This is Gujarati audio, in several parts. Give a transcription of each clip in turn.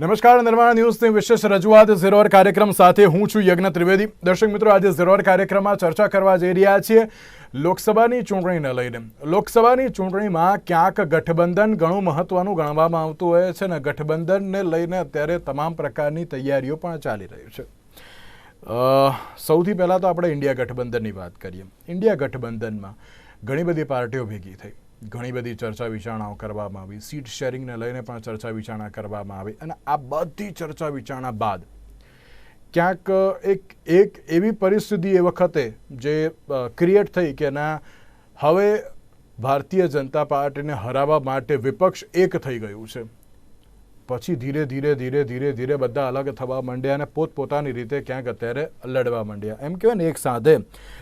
નમસ્કાર, નિર્માણ ન્યૂઝની વિશેષ રજૂઆત ઝીરોર કાર્યક્રમ સાથે હું છું યજ્ઞ ત્રિવેદી. દર્શક મિત્રો, આજે ઝીરોર કાર્યક્રમમાં ચર્ચા કરવા જઈ રહ્યા છીએ લોકસભાની ચૂંટણીને લઈને. લોકસભાની ચૂંટણીમાં ક્યાંક ગઠબંધન ઘણું મહત્વનું ગણવામાં આવતું હોય છે ને ગઠબંધનને લઈને અત્યારે તમામ પ્રકારની તૈયારીઓ પણ ચાલી રહી છે. સૌથી પહેલાં તો આપણે ઇન્ડિયા ગઠબંધનની વાત કરીએ. ઇન્ડિયા ગઠબંધનમાં ઘણી બધી પાર્ટીઓ ભેગી થઈ. ઘણી બધી ચર્ચા વિચારણાઓ કરવામાં આવી. સીટ શેરિંગને લઈને પણ ચર્ચા વિચારણા કરવામાં આવી અને આ બધી ચર્ચા વિચારણા બાદ ક્યાંક એક એક એવી પરિસ્થિતિ એ વખતે જે ક્રિએટ થઈ કે ના, હવે ભારતીય જનતા પાર્ટીને હરાવવા માટે વિપક્ષ એક થઈ ગયું છે. પછી ધીરે ધીરે ધીરે ધીરે ધીરે બધા અલગ થવા માંડ્યા અને પોતપોતાની રીતે ક્યાંક અત્યારે લડવા માંડ્યા. એમ કહેવાય ને, એક સાથે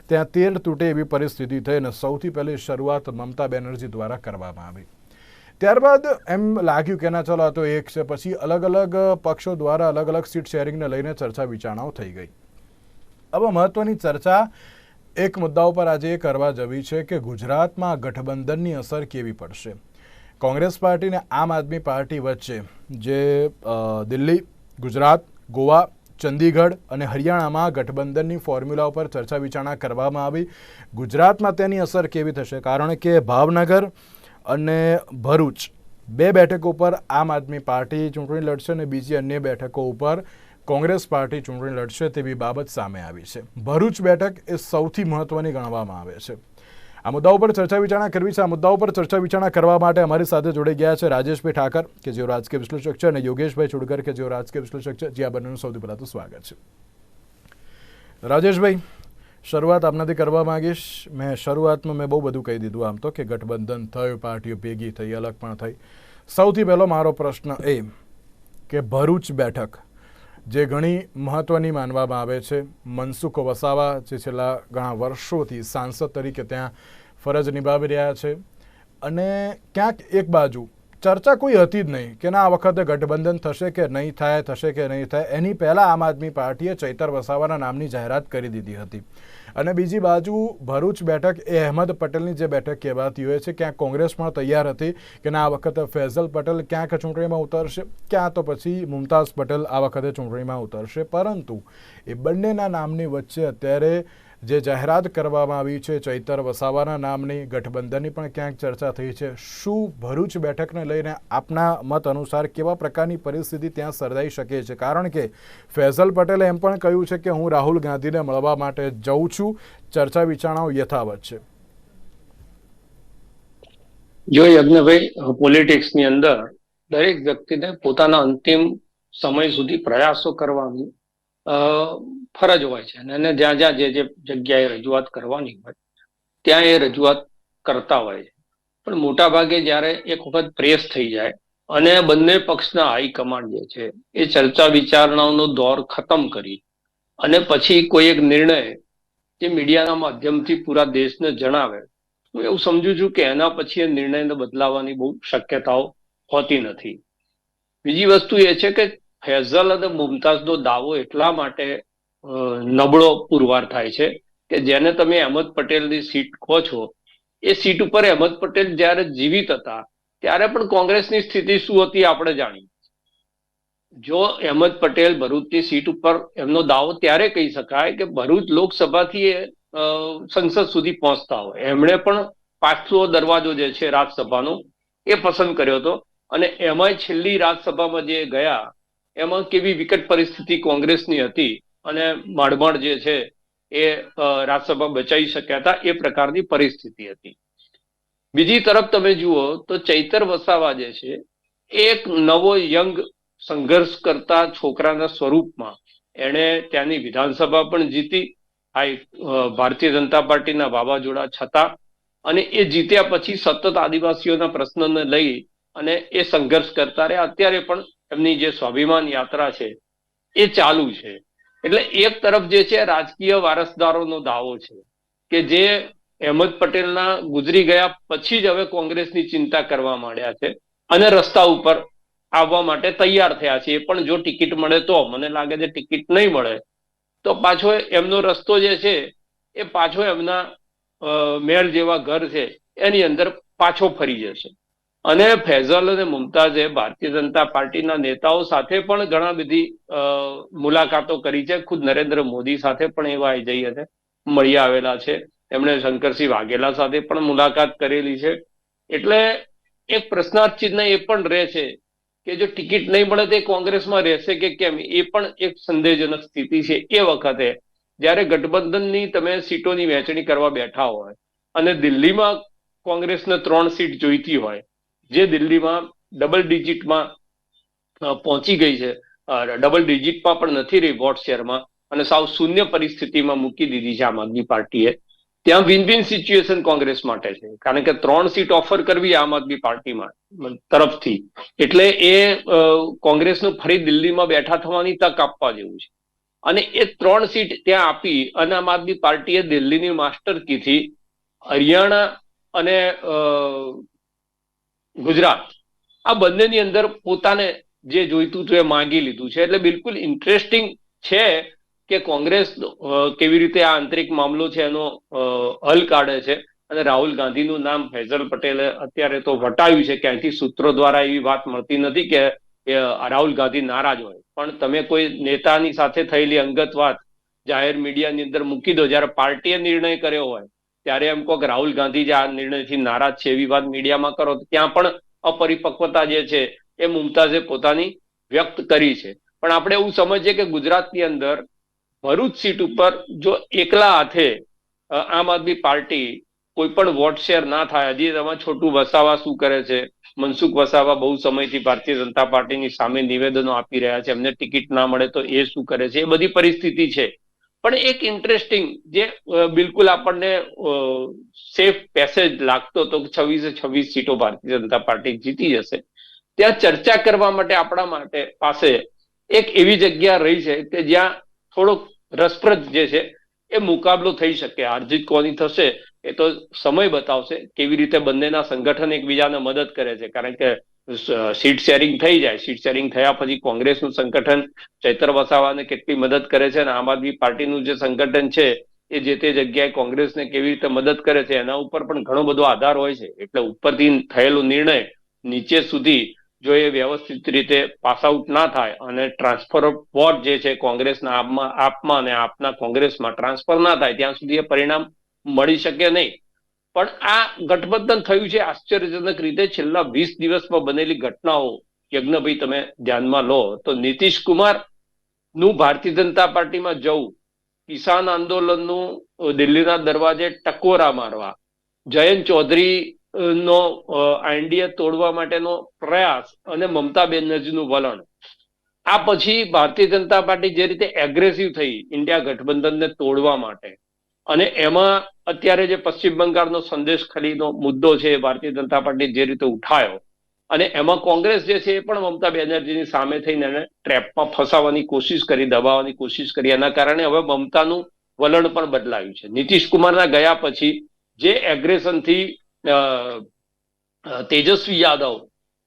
ત્યાં તેલ તૂટે એવી પરિસ્થિતિ થઈ અને સૌથી પહેલી શરૂઆત મમતા બેનર્જી દ્વારા કરવામાં આવી. ત્યારબાદ એમ લાગ્યું કે ના, ચલો આ તો એક છે. પછી અલગ અલગ પક્ષો દ્વારા અલગ અલગ સીટ શેરિંગને લઈને ચર્ચા વિચારણાઓ થઈ ગઈ. હવે મહત્વની ચર્ચા એક મુદ્દા ઉપર આજે એ કરવા જવી છે કે ગુજરાતમાં ગઠબંધનની અસર કેવી પડશે? કોંગ્રેસ પાર્ટી અને આમ આદમી પાર્ટી વચ્ચે જે દિલ્હી, ગુજરાત, ગોવા, ચંદીગઢ અને હરિયાણામાં ગઠબંધનની ફોર્મ્યુલા ઉપર ચર્ચા વિચારણા કરવામાં આવી. ગુજરાતમાં તેની અસર કેવી થશે? કારણ કે ભાવનગર અને ભરૂચ બે બેઠકો ઉપર આમ આદમી પાર્ટી ચૂંટણી લડશે અને બીજી અન્ય બેઠકો ઉપર કોંગ્રેસ પાર્ટી ચૂંટણી લડશે તેવી બાબત સામે આવી છે. ભરૂચ બેઠક એ સૌથી મહત્વની ગણવામાં આવે છે. આ મુદ્દા ઉપર ચર્ચા વિચારણા કરવી છે. આ મુદ્દા ઉપર ચર્ચા વિચારણા કરવા માટે અમારી સાથે જોડાઈ ગયા છે રાજેશભાઈ ઠાકર કે જેઓ રાજકીય વિશ્લેષક છે, અને યોગેશભાઈ ચુડકર કે જેઓ રાજકીય વિશ્લેષક છે. જે, આ બંનેનું સૌથી પહેલાં તો સ્વાગત છે. રાજેશભાઈ, શરૂઆત આપનાથી કરવા માંગીશ. મેં શરૂઆતમાં મેં બહુ બધું કહી દીધું, આમ તો કે ગઠબંધન થયું, પાર્ટીઓ ભેગી થઈ, અલગ પણ થઈ. સૌથી પહેલો મારો પ્રશ્ન એ કે ભરૂચ બેઠક જે ઘણી મહત્વની માનવામાં આવે છે. મનસુખ વસાવા જે છેલ્લા ઘણા વર્ષોથી સાંસદ તરીકે ત્યાં ફરજ નિભાવી રહ્યા છે. અને ક્યાંક એક બાજુ ચર્ચા કોઈ હતી જ નહીં કે ના આ વખતે ગઠબંધન થશે કે નહીં થાય, થશે કે નહીં થાય, એની પહેલાં આમ આદમી પાર્ટીએ ચૈતર વસાવાના નામની જાહેરાત કરી દીધી હતી. અને બીજી બાજુ ભરૂચ બેઠક એ અહેમદ પટેલની જે બેઠક કહેવાતી હોય છે, ક્યાંક કોંગ્રેસ પણ તૈયાર હતી કે ના, આ વખતે ફૈઝલ પટેલ ક્યાંક ચૂંટણીમાં ઉતરશે, ક્યાં તો પછી મુમતાઝ પટેલ આ વખતે ચૂંટણીમાં ઉતરશે. પરંતુ એ બંનેના નામની વચ્ચે અત્યારે જે જાહેરાત કરવામાં આવી છે, ચૈતર વસાવાના નામની ગઠબંધનની પણ ક્યાંક ચર્ચા થઈ છે. શું ભરૂચ બેઠકને લઈને આપના મત અનુસાર કેવા પ્રકારની પરિસ્થિતિ ત્યાં સર્જાઈ શકે છે? કારણ કે ફૈઝલ પટેલે એમ પણ કહ્યું છે કે હું રાહુલ ગાંધીને મળવા માટે જઉં છું. ચર્ચા વિચારણાઓ યથાવત છે. જો યજ્ઞભાઈ પોલિટિક્સની અંદર દરેક વ્યક્તિને પોતાના અંતિમ સમય સુધી પ્રયાસો કરવાની ફરજ હોય છે. અને જ્યાં જ્યાં જે જે જગ્યાએ રજૂઆત કરવાની હોય, ત્યાં એ રજૂઆત કરતા હોય છે. પણ મોટા ભાગે જ્યારે એક વખત પ્રેસ થઈ જાય અને બંને પક્ષના હાઈકમાન્ડ જે છે, એ ચર્ચા વિચારણાઓનો દોર ખતમ કરી અને પછી કોઈ એક નિર્ણય જે મીડિયાના માધ્યમથી પૂરા દેશને જણાવે, હું એવું સમજુ છું કે એના પછી એ નિર્ણયને બદલાવાની બહુ શક્યતાઓ હોતી નથી. બીજી વસ્તુ એ છે કે ફૈઝલ અને મુમતાઝનો દાવો એટલા માટે નબળો પુરવાર થાય છે કે જેને તમે અહેમદ પટેલની સીટ કહો છો, એ સીટ ઉપર અહેમદ પટેલ જ્યારે જીવિત હતા, ત્યારે પણ કોંગ્રેસની સ્થિતિ શું હતી આપણે જાણીએ. જો અહેમદ પટેલ ભરૂચની સીટ ઉપર એમનો દાવો ત્યારે કહી શકાય કે ભરૂચ લોકસભાથી એ સંસદ સુધી પહોંચતા હોય. એમણે પણ પાછલો દરવાજો જે છે રાજ્યસભાનો એ પસંદ કર્યો હતો. અને એમાંય છેલ્લી રાજ્યસભામાં જે ગયા એમાં કેવી વિકટ પરિસ્થિતિ કોંગ્રેસની હતી અને માંડમાંડ જે છે એ રાજ્યસભા બચાવી શક્યા હતા એ પ્રકારની પરિસ્થિતિ હતી. બીજી તરફ તમે જુઓ તો ચૈતર વસાવા જે છે એક નવો યંગ સંઘર્ષ કરતા છોકરાના સ્વરૂપમાં એણે ત્યાંની વિધાનસભા પણ જીતી. આ ભારતીય જનતા પાર્ટીના વાવાઝોડા છતાં અને એ જીત્યા પછી સતત આદિવાસીઓના પ્રશ્નને લઈ અને એ સંઘર્ષ કરતા રહ્યા. અત્યારે પણ એમની જે સ્વાભિમાન યાત્રા છે, એ ચાલુ છે. એટલે એક તરફ જે છે, રાજકીય વારસદારોનો દાવો છે કે જે અહેમદ પટેલના ગુજરી ગયા પછી જ હવે કોંગ્રેસની ચિંતા કરવા માંડ્યા છે અને રસ્તા ઉપર આવવા માટે તૈયાર થયા છે. એ પણ જો ટિકિટ મળે તો, મને લાગે છે ટિકિટ નહીં મળે, તો પાછો એમનો રસ્તો જે છે, એ પાછો એમના મેળ જેવા ઘર છે, એની અંદર પાછો ફરી જશે. અને ફૈઝલ અને મુમતાઝે ભારતીય જનતા પાર્ટીના નેતાઓ સાથે પણ ઘણા બધી મુલાકાતો કરી છે. ખુદ નરેન્દ્ર મોદી સાથે પણ એવા જઈ હતી મળી આવેલા છે. એમણે શંકરસિંહ વાઘેલા સાથે પણ મુલાકાત કરેલી છે. એટલે એક પ્રશ્નાર્થ ચિહ્ન એ પણ રહે છે કે જો ટિકિટ નહીં મળે તો કોંગ્રેસમાં રહેશે કે કેમ? એ પણ એક સંદેહજનક સ્થિતિ છે. એ વખતે જ્યારે ગઠબંધનની તમે સીટોની વહેંચણી કરવા બેઠા હોય અને દિલ્હીમાં કોંગ્રેસને ત્રણ સીટ જોઈતી હોય જે દિલ્હીમાં ડબલ ડિજિટમાં પહોંચી ગઈ છે. ડબલ ડિજિટમાં પણ નથી રહી વોટ શેરમાં અને સાવ શૂન્ય પરિસ્થિતિમાં મૂકી દીધી છે આમ આદમી પાર્ટીએ. ત્યાં વિન વિન સિચ્યુએશન કોંગ્રેસ માટે છે. કારણ કે ત્રણ સીટ ઓફર કરવી આમ આદમી પાર્ટીમાં તરફથી. એટલે એ કોંગ્રેસનું ફરી દિલ્હીમાં બેઠા થવાની તક આપવા જેવું છે. અને એ ત્રણ સીટ ત્યાં આપી અને આમ આદમી પાર્ટીએ દિલ્હીની માસ્ટર કીથી હરિયાણા અને ગુજરાત. આ બંનેની અંદર પોતાને જે જોઈતું હતું એ માંગી લીધું છે. એટલે બિલકુલ ઇન્ટરેસ્ટિંગ છે કે કોંગ્રેસ કેવી રીતે આ આંતરિક મામલો છે એનો હલ કાઢે છે અને રાહુલ ગાંધીનું નામ ફૈઝલ પટેલે અત્યારે તો વટાવ્યું છે. ક્યાંયથી સૂત્રો દ્વારા એવી વાત મળતી નથી કે રાહુલ ગાંધી નારાજ હોય. પણ તમે કોઈ નેતાની સાથે થયેલી અંગત વાત જાહેર મીડિયાની અંદર મૂકી દો. જ્યારે પાર્ટીએ નિર્ણય કર્યો હોય ત્યારે એમ કહો કે રાહુલ ગાંધી જે આ નિર્ણયથી નારાજ છે એવી વાત મીડિયામાં કરો ત્યાં પણ અપરિપક્વતા જે છે એ મુમતાઝે પોતાની વ્યક્ત કરી છે. પણ આપણે એવું સમજીએ કે ગુજરાતની અંદર ભરૂચ સીટ ઉપર જો એકલા હાથે આમ આદમી પાર્ટી કોઈ પણ વોટ શેર ના થાય, હજી એમાં છોટું વસાવા શું કરે છે? મનસુખ વસાવા બહુ સમયથી ભારતીય જનતા પાર્ટીની સામે નિવેદનો આપી રહ્યા છે, એમને ટિકિટ ના મળે તો એ શું કરે છે? એ બધી પરિસ્થિતિ છે. પણ એક ઇન્ટરેસ્ટિંગ જે બિલકુલ આપણને સેફ પેસેજ લાગતો હતો કે છવ્વીસે છવ્વીસ સીટો ભારતીય જનતા પાર્ટી જીતી જશે. ત્યાં ચર્ચા કરવા માટે આપણા માટે પાસે એક એવી જગ્યા રહી છે કે જ્યાં થોડોક રસપ્રદ જે છે એ મુકાબલો થઈ શકે. હારજીત કોની થશે એ તો સમય બતાવશે કેવી રીતે બંનેના સંગઠન એકબીજાને મદદ કરે છે. કારણ કે સીટ શેરિંગ થઈ જાય. સીટ શેરિંગ થયા પછી કોંગ્રેસનું સંગઠન ચૈતર વસાવાને કેટલી મદદ કરે છે અને આમ આદમી પાર્ટીનું જે સંગઠન છે, એ જે તે જગ્યાએ કોંગ્રેસને કેવી રીતે મદદ કરે છે, એના ઉપર પણ ઘણો બધો આધાર હોય છે. એટલે ઉપરથી થયેલો નિર્ણય નીચે સુધી જો એ વ્યવસ્થિત રીતે પાસ આઉટ ના થાય અને ટ્રાન્સફર ઓફ વોટ જે છે કોંગ્રેસના આપમાં આપમાં અને આપના કોંગ્રેસમાં ટ્રાન્સફર ના થાય, ત્યાં સુધી એ પરિણામ મળી શકે નહીં. પણ આ ગઠબંધન થયું છે આશ્ચર્યજનક રીતે. છેલ્લા વીસ દિવસમાં બનેલી ઘટનાઓ, યજ્ઞભાઈ તમે ધ્યાનમાં લો, તો નીતિશ કુમારનું ભારતીય જનતા પાર્ટીમાં જવું, કિસાન આંદોલનનું દિલ્હીના દરવાજે ટકોરા મારવા, જયંત ચૌધરી નો એનડીએ તોડવા માટેનો પ્રયાસ અને મમતા બેનર્જીનું વલણ. આ પછી ભારતીય જનતા પાર્ટી જે રીતે એગ્રેસિવ થઈ, ઇન્ડિયા ગઠબંધનને તોડવા માટે અને એમાં અત્યારે જે પશ્ચિમ બંગાળનો સંદેશ ખલીનો મુદ્દો છે, ભારતીય જનતા પાર્ટી જે રીતે ઉઠાયો અને એમાં કોંગ્રેસ જે છે એ પણ મમતા બેનર્જીની સામે થઈને એને ટ્રેપમાં ફસાવવાની કોશિશ કરી, દબાવવાની કોશિશ કરી. એના કારણે હવે મમતાનું વલણ પણ બદલાયું છે. નીતિશ કુમારના ગયા પછી જે એગ્રેશનથી તેજસ્વી યાદવ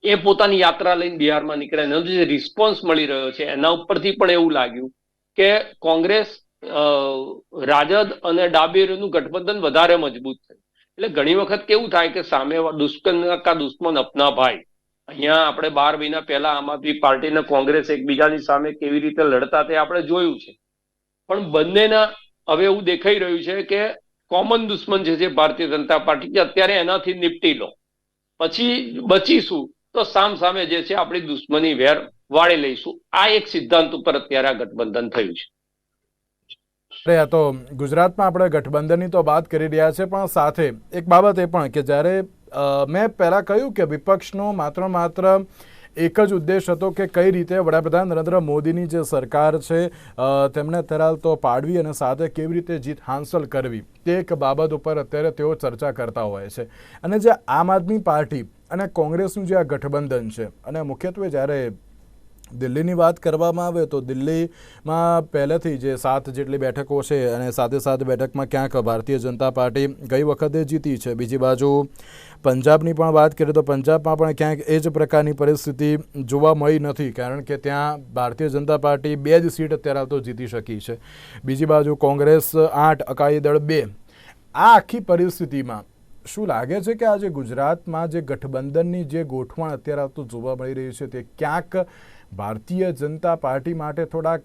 એ પોતાની યાત્રા લઈને બિહારમાં નીકળ્યા. એનો જે રિસ્પોન્સ મળી રહ્યો છે, એના ઉપરથી પણ એવું લાગ્યું કે કોંગ્રેસ રાજદ અને ડાબેરીનું ગઠબંધન વધારે મજબૂત થયું એટલે ઘણી વખત કેવું થાય કે સામે દુશ્મન કા દુશ્મન અપના ભાઈ. અહીંયા આપણે બાર મહિના પહેલા આમ આદમી પાર્ટી અને કોંગ્રેસ એકબીજાની સામે કેવી રીતે લડતા તે આપણે જોયું છે. પણ બંનેના હવે એવું દેખાઈ રહ્યું છે કે કોમન દુશ્મન જે છે ભારતીય જનતા પાર્ટી છે અત્યારે એનાથી નિપટી લો. પછી બચીશું તો સામ સામે જે છે આપણી દુશ્મની વેર વાળી લઈશું. આ એક સિદ્ધાંત ઉપર અત્યારે આ ગઠબંધન થયું છે. આ તો ગુજરાતમાં આપણે ગઠબંધનની તો વાત કરી રહ્યા છે, પણ સાથે એક બાબત એ પણ કે જ્યારે મેં પહેલાં કહ્યું કે વિપક્ષનો માત્ર માત્ર એક જ ઉદ્દેશ હતો કે કઈ રીતે વડાપ્રધાન નરેન્દ્ર મોદીની જે સરકાર છે તેમને તરાલ તો પાડવી અને સાથે કેવી રીતે જીત હાંસલ કરવી, તે એક બાબત ઉપર અત્યારે તેઓ ચર્ચા કરતા હોય છે. અને જે આમ આદમી પાર્ટી અને કોંગ્રેસનું જે આ ગઠબંધન છે, અને મુખ્યત્વે જ્યારે દિલ્હીની વાત કરવામાં આવે તો દિલ્હીમાં પહેલેથી જે સાત જેટલી બેઠકો છે અને સાથે સાત બેઠકમાં ક્યાંક ભારતીય જનતા પાર્ટી ગઈ વખતે જીતી છે. બીજી બાજુ પંજાબની પણ વાત કરીએ તો પંજાબમાં પણ ક્યાંક એ જ પ્રકારની પરિસ્થિતિ જોવા મળી નથી, કારણ કે ત્યાં ભારતીય જનતા પાર્ટી બે જ સીટ અત્યારે તો જીતી શકી છે. બીજી બાજુ કોંગ્રેસ આઠ, અકાલી દળ બે. આ આખી પરિસ્થિતિમાં શું લાગે છે કે આજે ગુજરાતમાં જે ગઠબંધનની જે ગોઠવણ અત્યારે તો જોવા મળી રહી છે તે ક્યાંક ભારતીય જનતા પાર્ટી માટે થોડાક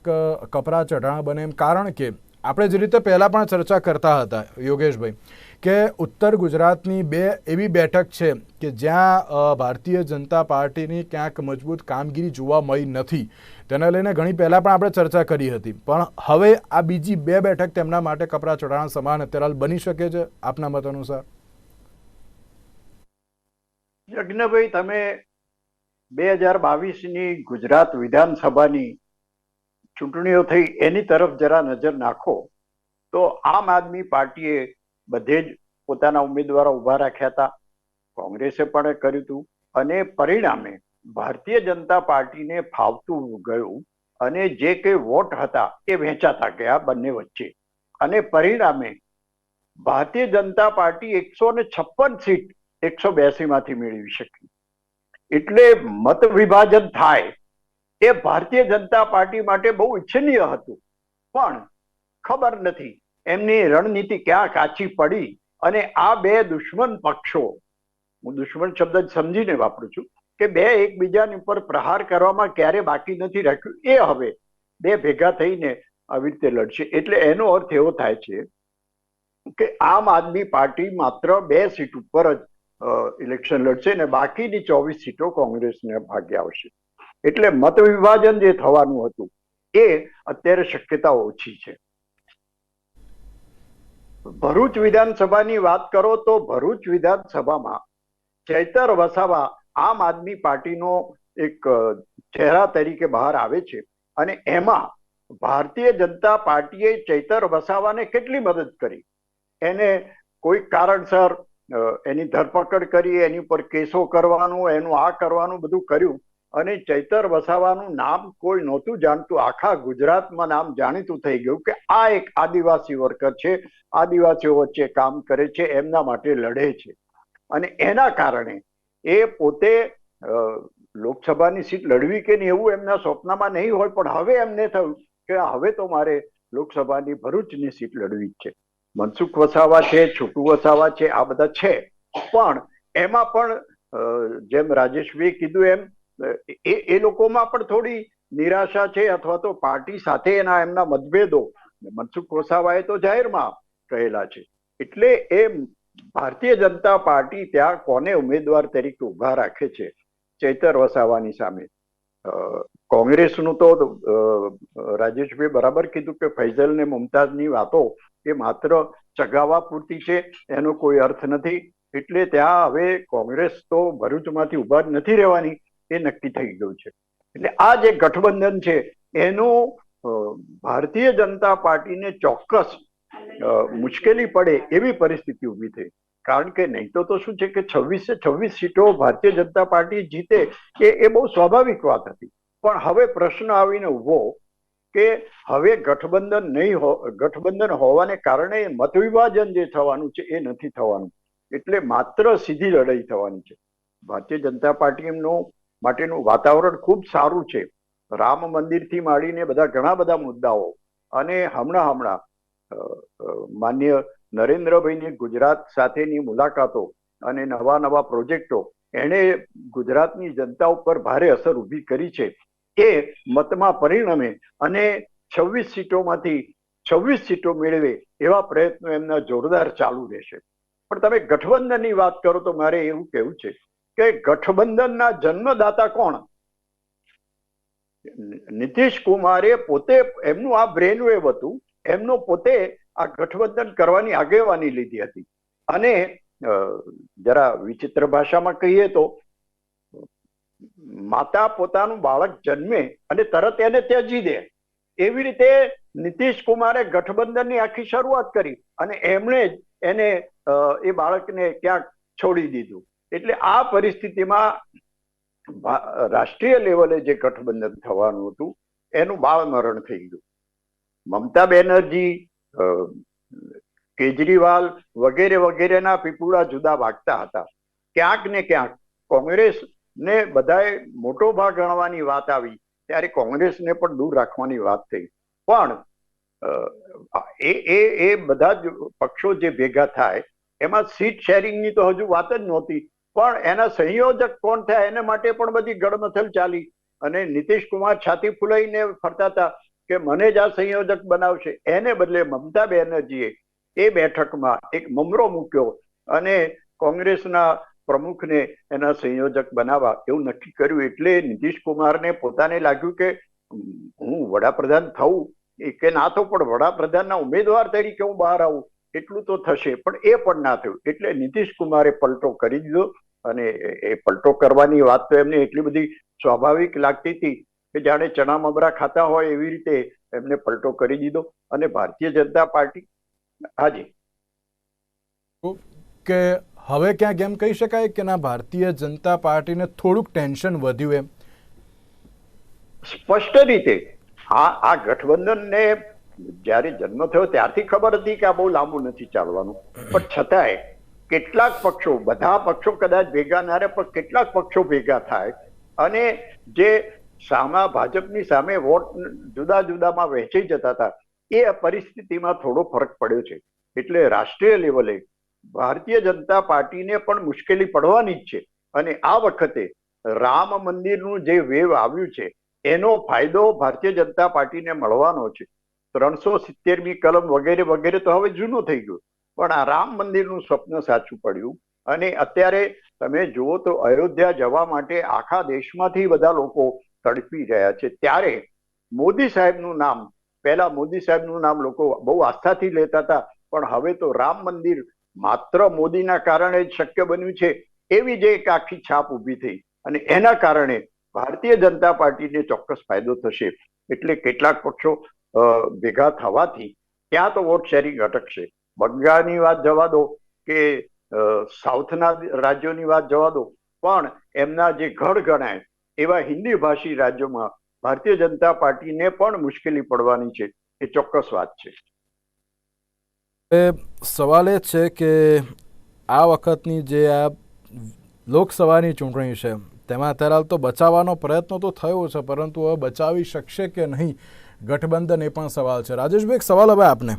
કપરા ચઢાણ બને એમ કારણ કે આપણે જે રીતે પહેલાં પણ ચર્ચા કરતા હતા, યોગેશભાઈ, કે ઉત્તર ગુજરાતની બે એવી બેઠક છે કે જ્યાં ભારતીય જનતા પાર્ટીની ક્યાંક મજબૂત કામગીરી જોવા મળી નથી. તેને લઈને ઘણી પહેલાં પણ આપણે ચર્ચા કરી હતી. પણ હવે આ બીજી બે બેઠક તેમના માટે કપરા ચઢાણ સમાન અત્યારે બની શકે છે? આપના મત અનુસાર. યજ્ઞભાઈ, તમે બે હજાર બાવીસની ગુજરાત વિધાનસભાની ચૂંટણીઓ થઈ, એની તરફ જરા નજર નાખો, તો આમ આદમી પાર્ટીએ બધે જ પોતાના ઉમેદવારો ઊભા રાખ્યા હતા. કોંગ્રેસે પણ કર્યું હતું. અને પરિણામે ભારતીય જનતા પાર્ટીને ફાવતું ગયું અને જે કંઈ વોટ હતા એ વહેંચાતા ગયા બંને વચ્ચે. અને પરિણામે ભારતીય જનતા પાર્ટી એકસો ને છપ્પન સીટ એકસો બેસી માંથી મેળવી શકી. એટલે મત વિભાજન થાય. એ ભારતીય જનતા પાર્ટી માટે બહુ ઈચ્છનીય હતું. પણ ખબર નથી એમની રણનીતિ ક્યાં કાચી પડી અને આ બે દુશ્મન પક્ષો, હું દુશ્મન શબ્દ સમજીને વાપરું છું, કે બે એકબીજાની ઉપર પ્રહાર કરવામાં ક્યારે બાકી નથી રાખ્યું, એ હવે બે ભેગા થઈને આવી રીતે લડશે. એટલે એનો અર્થ એવો થાય છે કે આમ આદમી પાર્ટી માત્ર બે સીટ ઉપર જ ઇલેક્શન લડશે અને બાકીની ચોવીસ સીટો કોંગ્રેસને ભાગ્ય આવશે. એટલે મત વિભાજન જે થવાનું હતું, એ અત્યારે શક્યતા ઓછી છે. ભરૂચ વિધાનસભાની વાત કરો તો ભરૂચ વિધાનસભામાં ચૈતર વસાવા આમ આદમી પાર્ટીનો એક ચહેરા તરીકે બહાર આવે છે અને એમાં ભારતીય જનતા પાર્ટીએ ચૈતર વસાવાને કેટલી મદદ કરી? એને કોઈ કારણસર એની ધરપકડ કરી, એની ઉપર કેસો કરવાનું, એનું આ કરવાનું બધું કર્યું. અને ચૈતર વસાવાનું નામ કોઈ નહોતું જાણતું. આખા ગુજરાતમાં નામ જાણીતું થઈ ગયું કે આ એક આદિવાસી વર્કર છે. આદિવાસીઓ વચ્ચે કામ કરે છે, એમના માટે લડે છે. અને એના કારણે એ પોતે લોકસભાની સીટ લડવી કે નહીં એવું એમના સ્વપ્નમાં નહીં હોય, પણ હવે એમને થયું કે હવે તો મારે લોકસભાની ભરૂચની સીટ લડવી જ છે. મનસુખ વસાવા છે, છોટુ વસાવા છે, આ બધા છે. પણ એમાં પણ જેમ રાજેશભાઈ કીધું એમ, એ એ લોકોમાં પણ થોડી નિરાશા છે અથવા તો પાર્ટી સાથે એના એમના મતભેદો. મનસુખ વસાવાએ તો જાહેરમાં કહેલા છે. એટલે એ ભારતીય જનતા પાર્ટી ત્યાં કોને ઉમેદવાર તરીકે ઊભા રાખે છે? ચૈતર વસાવાની સામે. કોંગ્રેસનું તો રાજેશભાઈ બરાબર કીધું કે ફૈઝલ ને મુમતાજની વાતો એ માત્ર ચગાવવા પૂરતી છે, એનો કોઈ અર્થ નથી. એટલે ત્યાં હવે કોંગ્રેસ તો ભરૂચમાંથી ઊભા જ નથી રહેવાની, એ નક્કી થઈ ગયું છે. એટલે આ જે ગઠબંધન છે, એનું ભારતીય જનતા પાર્ટીને ચોક્કસ મુશ્કેલી પડે એવી પરિસ્થિતિ ઊભી થઈ. કારણ કે નહીં તો શું છે કે છવ્વીસે છવ્વીસ સીટો ભારતીય જનતા પાર્ટી જીતે, એ એ બહુ સ્વાભાવિક વાત હતી. પણ હવે પ્રશ્ન આવીને ઊભો કે હવે ગઠબંધન નહીં ગઠબંધન હોવાને કારણે મત વિભાજન જે થવાનું છે એ નથી થવાનું. એટલે માત્ર સીધી લડાઈ થવાની છે. ભારતીય જનતા પાર્ટીનું માટેનું વાતાવરણ ખૂબ સારું છે. રામ મંદિરથી માંડીને બધા ઘણા બધા મુદ્દાઓ. અને હમણાં હમણાં માન્ય નરેન્દ્રભાઈની ગુજરાત સાથેની મુલાકાતો અને નવા નવા પ્રોજેક્ટો, એણે ગુજરાતની જનતા ઉપર ભારે અસર ઊભી કરી છે. એ મતમાં પરિણમે અને છવ્વીસ સીટોમાંથી છવ્વીસ સીટો મેળવે એવા પ્રયત્નો એમના જોરદાર ચાલુ રહેશે. પણ તમે ગઠબંધનની વાત કરો તો મારે એવું કહેવું છે કે ગઠબંધનના જન્મદાતા કોણ? નીતિશ કુમારે પોતે એમનું આ બ્રેનવેવ હતું, એમનો પોતે આ ગઠબંધન કરવાની આગેવાની લીધી હતી. અને જરા વિચિત્ર ભાષામાં કહીએ તો માતા પોતાનું બાળક જન્મે અને તરત એને ત્યજી દે. એવી રીતે નીતિશ કુમારે ગઠબંધનની આખી શરૂઆત કરી અને એમણે જ એને એ બાળકને ક્યાંક છોડી દીધું. એટલે આ પરિસ્થિતિમાં રાષ્ટ્રીય લેવલે જે ગઠબંધન થવાનું હતું, એનું બાળમરણ થઈ ગયું. મમતા બેનર્જી કેજરીવાલ વગેરે વગેરેના પીપુડા જુદા વાગતા હતા. ક્યાંક ને ક્યાંક કોંગ્રેસ ને બધાએ મોટો ભાગ ગણવાની વાત આવી, ત્યારે કોંગ્રેસને પણ દૂર રાખવાની વાત થઈ. પણ એ એ એ બધા જ પક્ષો જે ભેગા થાય, એમાં સીટ શેરિંગની તો હજુ વાત જ નહોતી. પણ એના સંયોજક કોણ થયા એના માટે પણ બધી ગડમથલ ચાલી. અને નીતિશ કુમાર છાતી ફૂલાઈને ફરતા હતા કે મને જ આ સંયોજક બનાવશે. એને બદલે મમતા બેનર્જીએ એ બેઠકમાં એક મમરો મૂક્યો. અને કોંગ્રેસના પ્રમુખને એના સંયોજક બનાવવા એવું નક્કી કર્યું એટલે નીતિશ કુમારને પોતાને લાગ્યું કે હું વડાપ્રધાન થવું કે ના તો પણ વડાપ્રધાનના ઉમેદવાર તરીકે હું બહાર આવું. એટલું તો થશે, પણ એ પણ ના થયું. એટલે નીતિશ કુમારે પલટો કરી દીધો અને એ પલટો કરવાની વાત તો એમને એટલી બધી સ્વાભાવિક લાગતી હતી કે જાણે ચણા મમરા ખાતા હોય એવી રીતે એમને પલટો કરી દીધો અને ભારતીય જનતા પાર્ટી હાજી. કે હવે ક્યાંક એમ કહી શકાય કે ના, ભારતીય જનતા પાર્ટીને થોડુંક ટેન્શન વધ્યું એમ? સ્પષ્ટ રીતે. આ આ ગઠબંધનને જ્યારે જન્મ થયો ત્યારથી ખબર હતી કે આ બહુ લાંબુ નથી ચાલવાનું. પણ છતાંય કેટલાક પક્ષો, બધા પક્ષો કદાચ ભેગા ના રહે, પણ કેટલાક પક્ષો ભેગા થાય અને જે સામા ભાજપની સામે વોટ જુદા જુદામાં વહેંચી જતા હતા, એ પરિસ્થિતિમાં થોડો ફરક પડ્યો છે. એટલે રાષ્ટ્રીય લેવલે ભારતીય જનતા પાર્ટીને પણ મુશ્કેલી પડવાની જ છે. અને આ વખતે રામ મંદિરનું જે વેવ આવ્યું છે, એનો ફાયદો ભારતીય જનતા પાર્ટીને મળવાનો છે. ત્રણસો સિત્તેરમી કલમ વગેરે વગેરે તો હવે જૂનું થઈ ગયું. પણ આ રામ મંદિરનું સ્વપ્ન સાચું પડ્યું. અને અત્યારે તમે જુઓ તો અયોધ્યા જવા માટે આખા દેશમાંથી બધા લોકો તડપી રહ્યા છે. ત્યારે મોદી સાહેબનું નામ, પહેલા મોદી સાહેબનું નામ લોકો બહુ આસ્થાથી લેતા હતા. પણ હવે તો રામ મંદિર માત્ર મોદીના કારણે જ શક્ય બન્યું છે, એવી જે એક આખી છાપ ઊભી થઈ. અને એના કારણે ભારતીય જનતા પાર્ટીને ચોક્કસ ફાયદો થશે. એટલે કેટલાક પક્ષો ભેગા થવાથી ત્યાં તો વોટ શેરિંગ અટકશે. બંગાળની વાત જવા દો કે સાઉથના રાજ્યોની વાત જવા દો. પણ એમના જે ઘર ગણાય, એવા હિન્દી ભાષી રાજ્યોમાં ભારતીય જનતા પાર્ટીને પણ મુશ્કેલી પડવાની છે. એ ચોક્કસ વાત છે. સવાલ એ છે કે આ વખતની જે આ લોકસભાની ચૂંટણી છે, તેમાં અત્યારે હાલ તો બચાવવાનો પ્રયત્ન તો થયો છે, પરંતુ હવે બચાવી શકશે કે નહીં ગઠબંધન એ પણ સવાલ છે. રાજેશભાઈ, એક સવાલ હવે આપને.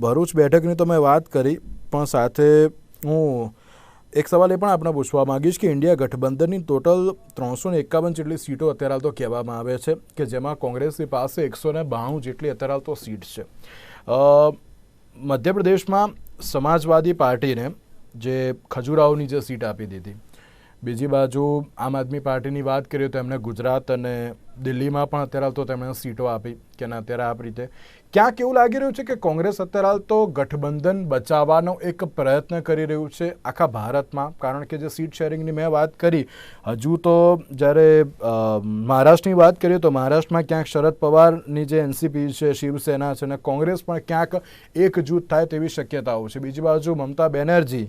ભરૂચ બેઠકની તો મેં વાત કરી, પણ સાથે હું એક સવાલ એ પણ આપણે પૂછવા માગીશ કે ઇન્ડિયા ગઠબંધનની ટોટલ ત્રણસો ને એકાવન જેટલી સીટો અત્યારે હાલ તો કહેવામાં આવે છે, કે જેમાં કોંગ્રેસની પાસે એકસો ને બાણું જેટલી અત્યારે હાલ તો સીટ છે. મધ્યપ્રદેશમાં સમાજવાદી પાર્ટીને જે ખજુરાહોની જે સીટ આપી દીધી, બીજી બાજુ આમ આદમી પાર્ટીની વાત કરીએ તો એમને ગુજરાત અને દિલ્હીમાં પણ અત્યારે તો તેમણે સીટો આપી, કે ના, અત્યારે આ રીતે ક્યાંક એવું લાગી રહ્યું છે કે કોંગ્રેસ અત્યારે હાલ તો ગઠબંધન બચાવવાનો એક પ્રયત્ન કરી રહ્યું છે આખા ભારતમાં. કારણ કે જે સીટ શેરિંગની મેં વાત કરી, હજુ તો જ્યારે મહારાષ્ટ્રની વાત કરીએ તો મહારાષ્ટ્રમાં ક્યાંક શરદ પવારની જે એનસીપી છે, શિવસેના છે અને કોંગ્રેસ પણ ક્યાંક એકજૂથ થાય તેવી શક્યતાઓ છે. બીજી બાજુ મમતા બેનર્જી,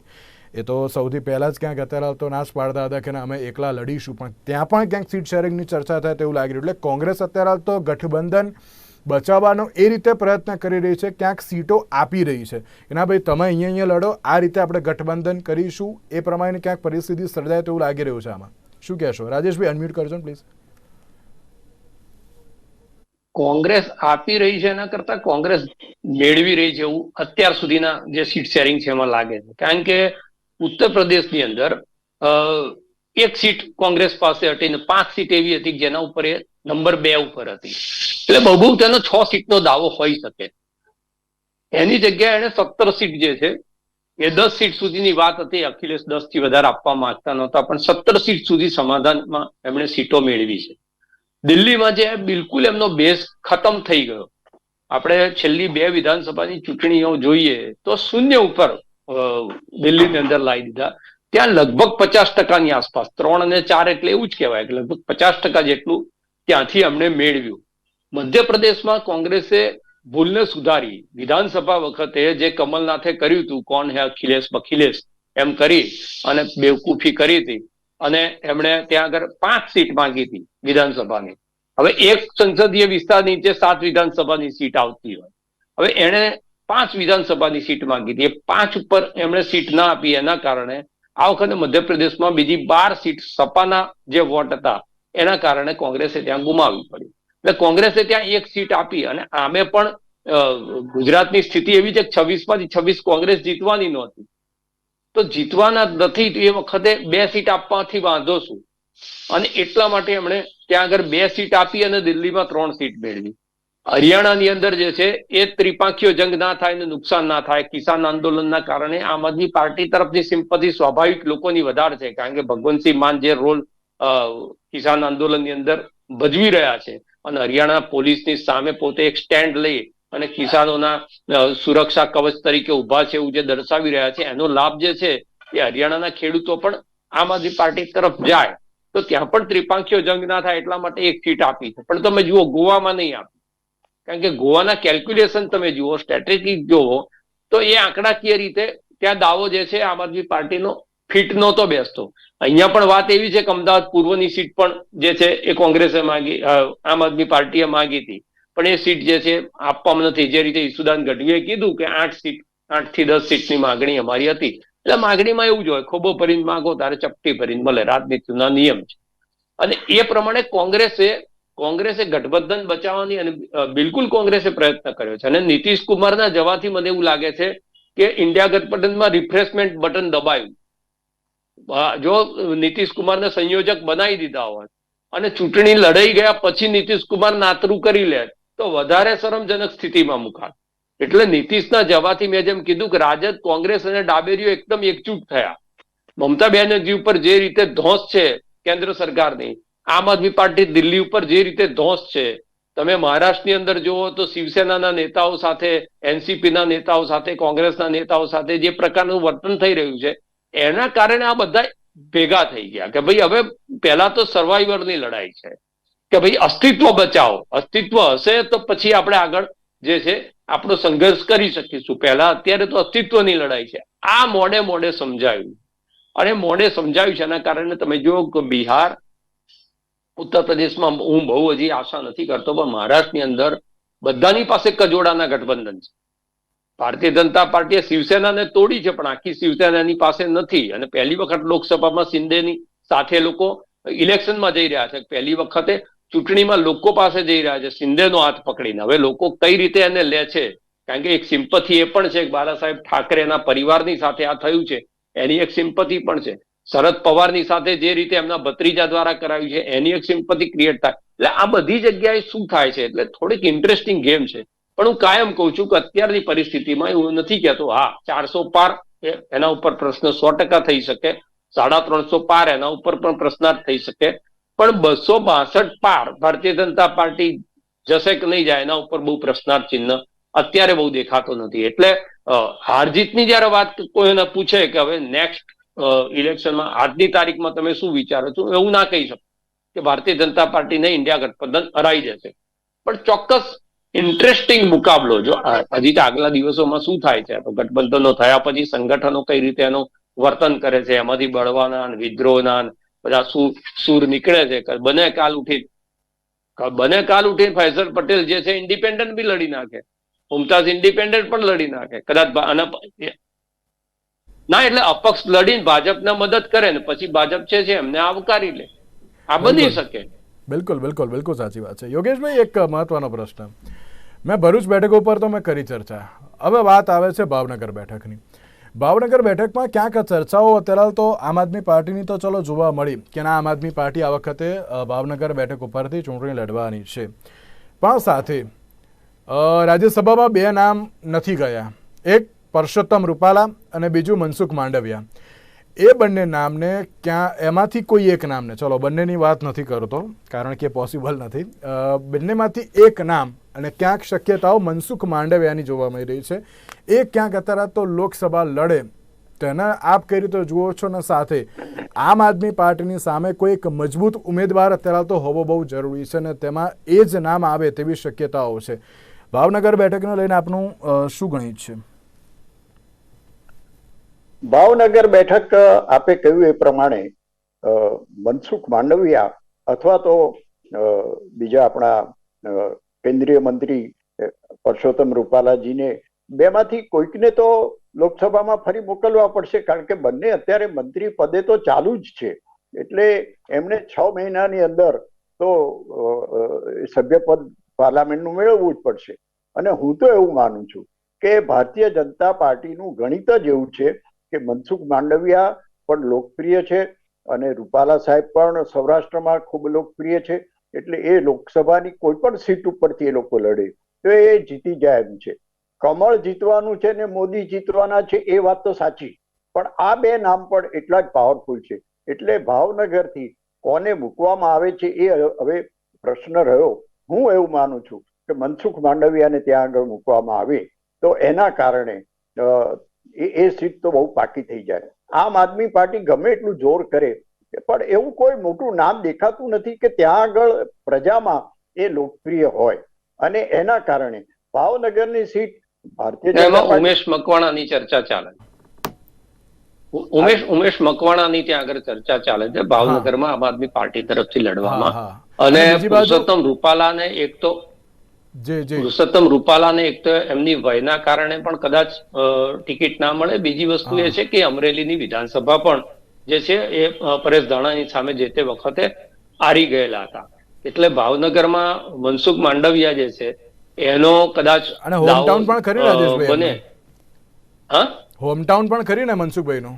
એ તો સૌથી પહેલાં જ ક્યાંક અત્યારે તો નાશ પાડતા હતા કે અમે એકલા લડીશું. પણ ત્યાં પણ ક્યાંક સીટ શેરિંગની ચર્ચા થાય તેવું લાગી રહ્યું. એટલે કોંગ્રેસ અત્યારે તો ગઠબંધન બચાવવાનો એ રીતે પ્રયત્ન કરી રહી છે, ક્યાંક સીટો આપી રહી છે. એના ભાઈ, તમે અહીંયા અહીંયા લડો, આ રીતે આપણે ગઠબંધન કરીશું, એ પ્રમાણે ક્યાંક પરિસ્થિતિ સર્જાય તેવું લાગી રહ્યું છે આમાં. શું કહેશો? રાજેશભાઈ અનમ્યુટ કરજો પ્લીઝ કોંગ્રેસ આપી રહી છે એના કરતા કોંગ્રેસ મેળવી રહી છે એવું અત્યાર સુધીના જે સીટ શેરિંગ છે એમાં લાગે છે. કારણ કે ઉત્તર પ્રદેશની અંદર એક સીટ કોંગ્રેસ પાસે હટીને પાંચ સીટ એવી હતી જેના ઉપર એ નંબર બે ઉપર હતી. એટલે બહુ તેનો છ સીટનો દાવો હોઈ શકે. એની જગ્યાએ એને સત્તર સીટ જે છે, એ દસ સીટ સુધીની વાત હતી. અખિલેશ દસથી વધારે આપવા માંગતા નહોતા, પણ સત્તર સીટ સુધી સમાધાનમાં એમણે સીટો મેળવી છે. દિલ્હીમાં જે બિલકુલ એમનો બેઝ ખતમ થઈ ગયો. આપણે છેલ્લી બે વિધાનસભાની ચૂંટણીઓ જોઈએ તો શૂન્ય ઉપર દિલ્હીની અંદર લાવી દીધા. ત્યાં લગભગ પચાસ ટકાની આસપાસ, ત્રણ અને ચાર એટલે એવું જ કહેવાય કે લગભગ પચાસ ટકા જેટલું ત્યાંથી અમને મેળવ્યું. મધ્યપ્રદેશમાં કોંગ્રેસે ભૂલને સુધારી વિધાનસભા વખતે જે કમલનાથે કર્યું હતું, કોણ હે અખિલેશ બખિલેશ, એમ કરી અને બેવકૂફી કરી હતી અને એમણે ત્યાં આગળ પાંચ સીટ માંગી હતી વિધાનસભાની. હવે એક સંસદીય વિસ્તાર નીચે સાત વિધાનસભાની સીટ આવતી હોય. હવે એણે પાંચ વિધાનસભાની સીટ માંગી હતી. એ પાંચ ઉપર એમણે સીટ ના આપી એના કારણે આ વખતે મધ્યપ્રદેશમાં બીજી બાર સીટ સપાના જે વોટ હતા એના કારણે કોંગ્રેસે ત્યાં ગુમાવવી પડી એટલે કોંગ્રેસે ત્યાં એક સીટ આપી અને આમે પણ ગુજરાતની સ્થિતિ એવી છે કે છવ્વીસમાંથી છવ્વીસ કોંગ્રેસ જીતવાની નહોતી. તો જીતવાના નથી એ વખતે બે સીટ આપવાથી વાંધો શું? અને એટલા માટે એમણે ત્યાં આગળ બે સીટ આપી અને દિલ્હીમાં ત્રણ સીટ મેળવી. હરિયાણાની અંદર જે છે, એ ત્રિપાંખીય જંગ ના થાય ને નુકસાન ના થાય. કિસાન આંદોલનના કારણે આમ આદમી પાર્ટી તરફની સિમ્પથી સ્વાભાવિક લોકોની વધારે છે, કારણ કે ભગવંતસિંહ માન જે રોલ કિસાન આંદોલનની અંદર ભજવી રહ્યા છે. અને હરિયાણા પોલીસની સામે પોતે એક સ્ટેન્ડ લઈ અને કિસાનોના સુરક્ષા કવચ તરીકે ઊભા છે એવું જે દર્શાવી રહ્યા છે, એનો લાભ જે છે એ હરિયાણાના ખેડૂતો પણ આમ આદમી પાર્ટી તરફ જાય તો ત્યાં પણ ત્રિપાંખીઓ જંગ ના થાય એટલા માટે એક સીટ આપી છે. પણ તમે જુઓ, ગોવામાં નહીં આપી. કારણ કે ગોવાના કેલ્ક્યુલેશન તમે જુઓ સ્ટ્રેટેજી જુઓ, તો એ આંકડાકીય રીતે ત્યાં દાવો જે છે આમ આદમી પાર્ટીનો ફિટ નહોતો બેસતો. અહીંયા પણ વાત એવી છે કે અમદાવાદ પૂર્વની સીટ પણ જે છે એ કોંગ્રેસે માંગી આમ આદમી પાર્ટીએ માંગી હતી. પણ એ સીટ જે છે આપવામાં નથી. જે રીતે ઈસુદાન ગઢવીએ કીધું કે આઠ સીટ, આઠથી દસ સીટની માંગણી અમારી હતી. એટલે માગણીમાં એવું જ હોય, ખોબો ભરીને માગો, તારે ચપટી ભરીને મળે. રાજનીતિના નિયમ છે. અને એ પ્રમાણે કોંગ્રેસે કોંગ્રેસે ગઠબંધન બચાવવાની અને બિલકુલ કોંગ્રેસે પ્રયત્ન કર્યો છે. અને નીતિશ કુમારના જવાથી મને એવું લાગે છે કે ઇન્ડિયા ગઠબંધનમાં રિફ્રેશમેન્ટ બટન દબાયું. જો નીતિશ કુમારને સંયોજક બનાવી દીધા હોત અને ચૂંટણી લડાઈ ગયા પછી નીતિશ કુમાર નાતરું કરી લે, તો વધારે શરમજનક સ્થિતિમાં મુકાત. એટલે નીતિશના જવાથી મેં જેમ કીધું કે રાજદ, કોંગ્રેસ અને ડાબેરીઓ એકદમ એકજૂટ થયા. મમતા બેનર્જી ઉપર જે રીતે ધોંસ છે કેન્દ્ર સરકારની, આમ આદમી પાર્ટી દિલ્હી ઉપર જે રીતે ધોંસ છે, તમે મહારાષ્ટ્રની અંદર જુઓ તો શિવસેનાના નેતાઓ સાથે, એનસીપીના નેતાઓ સાથે, કોંગ્રેસના નેતાઓ સાથે જે પ્રકારનું વર્તન થઈ રહ્યું છે એના કારણે આ બધા ભેગા થઈ ગયા કે ભાઈ હવે પહેલા તો સર્વાઈવરની લડાઈ છે. કે ભાઈ અસ્તિત્વ બચાવો. અસ્તિત્વ હશે તો પછી આપણે આગળ જે છે આપણો સંઘર્ષ કરી શકીશું. પહેલા અત્યારે તો અસ્તિત્વની લડાઈ છે. આ મોડે મોડે સમજાયું. અને મોડે સમજાયું છે એના કારણે તમે જુઓ કે બિહાર, ઉત્તર પ્રદેશમાં હું બહુ હજી આશા નથી કરતો પણ મહારાષ્ટ્રની અંદર બધાની પાસે કજોડાના ગઠબંધન છે. ભારતીય જનતા પાર્ટીએ શિવસેનાને તોડી છે, પણ આખી શિવસેનાની પાસે નથી. અને પહેલી વખત લોકસભામાં શિંદેની સાથે લોકો ઇલેક્શનમાં જઈ રહ્યા છે. પહેલી વખતે ચૂંટણીમાં લોકો પાસે જઈ રહ્યા છે, શિંદેનો હાથ પકડીને. હવે લોકો કઈ રીતે એને લે છે? કારણ કે એક સિમ્પથી એ પણ છે કે સાહેબ ઠાકરેના પરિવારની સાથે આ થયું છે, એની એક સિમ્પથી પણ છે. શરદ પવારની સાથે જે રીતે એમના ભત્રીજા દ્વારા કરાવ્યું છે, એની એક સિમ્પથી ક્રિએટ થાય. એટલે આ બધી જગ્યાએ શું થાય છે? એટલે થોડીક ઇન્ટરેસ્ટિંગ ગેમ છે. પણ હું કાયમ કહું છું કે અત્યારની પરિસ્થિતિમાં હું નથી કહેતો, હા, ચારસો પાર એના ઉપર પ્રશ્ન સો ટકા થઈ શકે, સાડા ત્રણસો પાર એના ઉપર પણ પ્રશ્નાર્થ થઈ શકે, પણ બસો બાસઠ પાર ભારતીય જનતા પાર્ટી જશે કે નહીં જાય એના ઉપર બહુ પ્રશ્નાર્થ ચિહ્ન અત્યારે બહુ દેખાતો નથી. એટલે હારજીતની હાર જીતની જયારે વાત કોઈને પૂછે કે હવે નેક્સ્ટ ઇલેક્શનમાં આજની તારીખમાં તમે શું વિચારો છો, એવું ના કહી શકો કે ભારતીય જનતા પાર્ટીને ઇન્ડિયા ગઠબંધન હરાઈ જશે. પણ ચોક્કસ ઇન્ટરેસ્ટિંગ મુકાબલો. જો હજી તો આગલા દિવસોમાં શું થાય છે? તો ગઠબંધનો થયા પછી સંગઠનો કઈ રીતે એનું વર્તન કરે છે? એમાંથી બળવાના વિદ્રોહના બધા શું સૂર નીકળે છે? બને કાલ ઉઠી બને કાલ ઉઠીને ફૈસલ પટેલ જે છે ઇન્ડિપેન્ડન્ટ બી લડી નાખે. મુમતાઝ ઇન્ડિપેન્ડન્ટ પણ લડી નાખે. કદાચ આના ના એટલે અપક્ષ લડીને ભાજપને મદદ કરે ને પછી ભાજપ છે એમને આવકારી લે. આ બની શકે. બિલકુલ બિલકુલ બિલકુલ સાચી વાત છે. યોગેશભાઈ, એક મહત્વનો પ્રશ્ન. મેં ભરૂચ બેઠક ઉપર તો મેં કરી ચર્ચા. હવે વાત આવે છે ભાવનગર બેઠકની. ભાવનગર બેઠકમાં ક્યાંક ચર્ચાઓ અત્યારે તો આમ આદમી પાર્ટીની તો ચલો જોવા મળી કે ના, આમ આદમી પાર્ટી આ વખતે ભાવનગર બેઠક ઉપરથી ચૂંટણી લડવાની છે. પણ સાથે રાજ્યસભામાં બે નામ નથી ગયા. એક પરસોત્તમ રૂપાલા અને બીજું મનસુખ માંડવિયા. એ બંને નામને ક્યાં, એમાંથી કોઈ એક નામને. ચલો, બંનેની વાત નથી કરતો, કારણ કે પોસિબલ નથી. બંનેમાંથી એક નામ અને ક્યાંક શક્યતાઓ મનસુખ માંડવિયાની જોવા મળી રહી છે. એ ક્યાંક અત્યારે તો લોકસભા લડે. તેના આપ કઈ રીતે જુઓ છો ને સાથે, આમ આદમી પાર્ટીની સામે કોઈ એક મજબૂત ઉમેદવાર અત્યારે તો હોવો બહુ જરૂરી છે ને તેમાં એ જ નામ આવે તેવી શક્યતાઓ છે. ભાવનગર બેઠકને લઈને આપનું શું ગણિત છે? ભાવનગર બેઠક આપે કહ્યું એ પ્રમાણે મનસુખ માંડવિયા અથવા તો બીજા આપણા કેન્દ્રીય મંત્રી પરસોત્તમ રૂપાલાજીને બેમાંથી કોઈકને તો લોકસભામાં ફરી મોકલવા પડશે, કારણ કે બંને અત્યારે મંત્રી પદે તો ચાલુ જ છે. એટલે એમણે છ મહિનાની અંદર તો સભ્યપદ પાર્લામેન્ટનું મેળવવું જ પડશે. અને હું તો એવું માનું છું કે ભારતીય જનતા પાર્ટીનું ગણિત જ એવું છે કે મનસુખ માંડવિયા પણ લોકપ્રિય છે અને રૂપાલા સાહેબ પણ સૌરાષ્ટ્રમાં ખૂબ લોકપ્રિય છે. એટલે એ લોકસભાની કોઈ પણ સીટ ઉપરથી એ લોકો લડે. તો એ જીતી જાય એમ છે. કમળ જીતવાનું છે ને મોદી જીતવાના છે એ વાત તો સાચી. પણ આ બે નામ પણ એટલા જ પાવરફુલ છે. એટલે ભાવનગરથી કોને મૂકવામાં આવે છે એ હવે પ્રશ્ન રહ્યો. હું એવું માનું છું કે મનસુખ માંડવિયાને ત્યાં આગળ મૂકવામાં આવે. તો એના કારણે એ એ સીટ તો બહુ પાકી થઈ જાય. આમ આદમી પાર્ટી ગમે એટલું જોર કરે પણ એવું કોઈ મોટું નામ દેખાતું નથી કે ત્યાં આગળ પ્રજામાં એ લોકપ્રિય હોય. અને એના કારણે ભાવનગરની સીટ ભારતીય ઉમેશ મકવાણાની ચર્ચા ચાલે. ઉમેશ ઉમેશ મકવાણાની ત્યાં આગળ ચર્ચા ચાલે છે. ભાવનગરમાં આમ આદમી પાર્ટી તરફથી લડવામાં. અને પુરુષોત્તમ રૂપાલાને એક તો પુરુષોત્તમ રૂપાલાને એક તો એમની વયના કારણે પણ કદાચ ટિકિટ ના મળે. બીજી વસ્તુ એ છે કે અમરેલીની વિધાનસભા પણ જે છે એ પરેશ ધાણાની સામે જે તે વખતે હારી ગયેલા હતા. એટલે ભાવનગરમાં મનસુખ માંડવિયા જે છે એનો કદાચ હોમટાઉન પણ ખરી બને. હા? હોમટાઉન પણ ખરી ને મનસુખભાઈનું?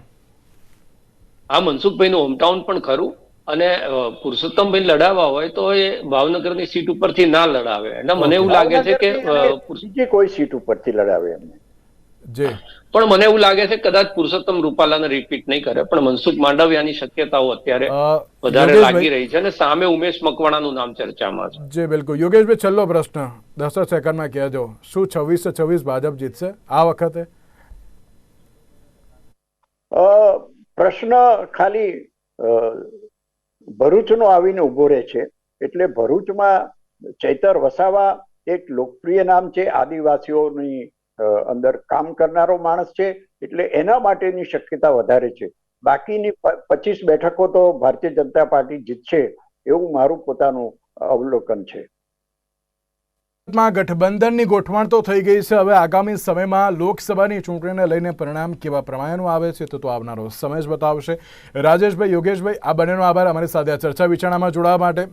મનસુખભાઈ મનસુખભાઈનું હોમટાઉન પણ ખરું. અને પુરુષોત્તમ પુરુષોત્તમભાઈ લડાવવા હોય તો એ ભાવનગરની સીટ ઉપરથી ના લડાવે. એટલે મને એવું લાગે છે કે કોઈ સીટ ઉપરથી લડાવે એમને? જી? પણ મને એવું લાગે છે કદાચ પુરુષોત્તમ રૂપાલાને રિપીટ નહીં કરે પણ મનસુખ માંડવિયાની શક્યતાઓ અત્યારે વધારે લાગી રહી છે અને સામે ઉમેશ મકવાણાનું નામ ચર્ચામાં છે. જી બિલકુલ. યોગેશભાઈ છેલ્લો પ્રશ્ન. દસ સેકન્ડમાં કહેજો. શું છવ્વીસ છવ્વીસ ભાજપ જીતશે? આ વખતે? પ્રશ્ન ખાલી ભરૂચનો આવીને ઊભો રહે છે. એટલે ભરૂચમાં ચૈતર વસાવા એક લોકપ્રિય નામ છે. આદિવાસીઓની અંદર કામ કરનારો માણસ છે. એટલે એના માટેની શક્યતા વધારે છે. બાકીની પચીસ બેઠકો તો ભારતીય જનતા પાર્ટી જીતશે એવું મારું પોતાનું અવલોકન છે. માં ગઠબંધનની ગોઠવણ તો થઈ ગઈ છે. હવે આગામી સમયમાં લોકસભાની ચૂંટણીને લઈને પરિણામ કેવા પ્રમાણેનું આવે છે તો તો આવનારો સમય જ બતાવશે. રાજેશભાઈ, યોગેશભાઈ, આ બંનેનો આભાર. અમારી સાથે આ ચર્ચા વિચારણામાં જોડાવા માટે.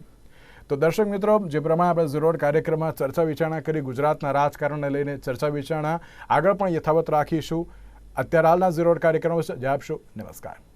તો દર્શક મિત્રો, જે પ્રમાણે આપણે ઝીરોડ કાર્યક્રમમાં ચર્ચા વિચારણા કરી, ગુજરાતના રાજકારણને લઈને ચર્ચા વિચારણા, આગળ પણ યથાવત રાખીશું. અત્યારે હાલના ઝીરોડ કાર્યક્રમ જવાબ આપશો. નમસ્કાર.